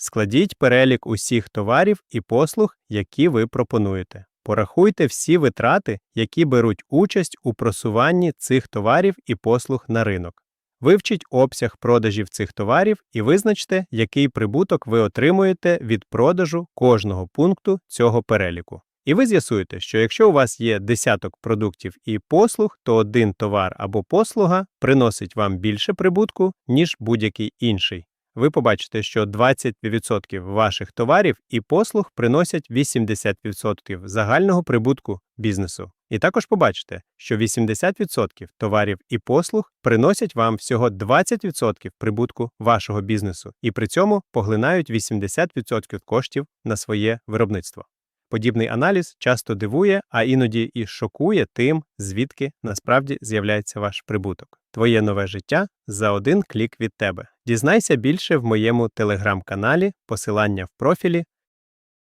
Складіть перелік усіх товарів і послуг, які ви пропонуєте. Порахуйте всі витрати, які беруть участь у просуванні цих товарів і послуг на ринок. Вивчіть обсяг продажів цих товарів і визначте, який прибуток ви отримуєте від продажу кожного пункту цього переліку. І ви з'ясуєте, що якщо у вас є десяток продуктів і послуг, то один товар або послуга приносить вам більше прибутку, ніж будь-який інший. Ви побачите, що 20% ваших товарів і послуг приносять 80% загального прибутку бізнесу. І також побачите, що 80% товарів і послуг приносять вам всього 20% прибутку вашого бізнесу, і при цьому поглинають 80% коштів на своє виробництво. Подібний аналіз часто дивує, а іноді і шокує тим, звідки насправді з'являється ваш прибуток. Твоє нове життя за один клік від тебе. Дізнайся більше в моєму телеграм-каналі, посилання в профілі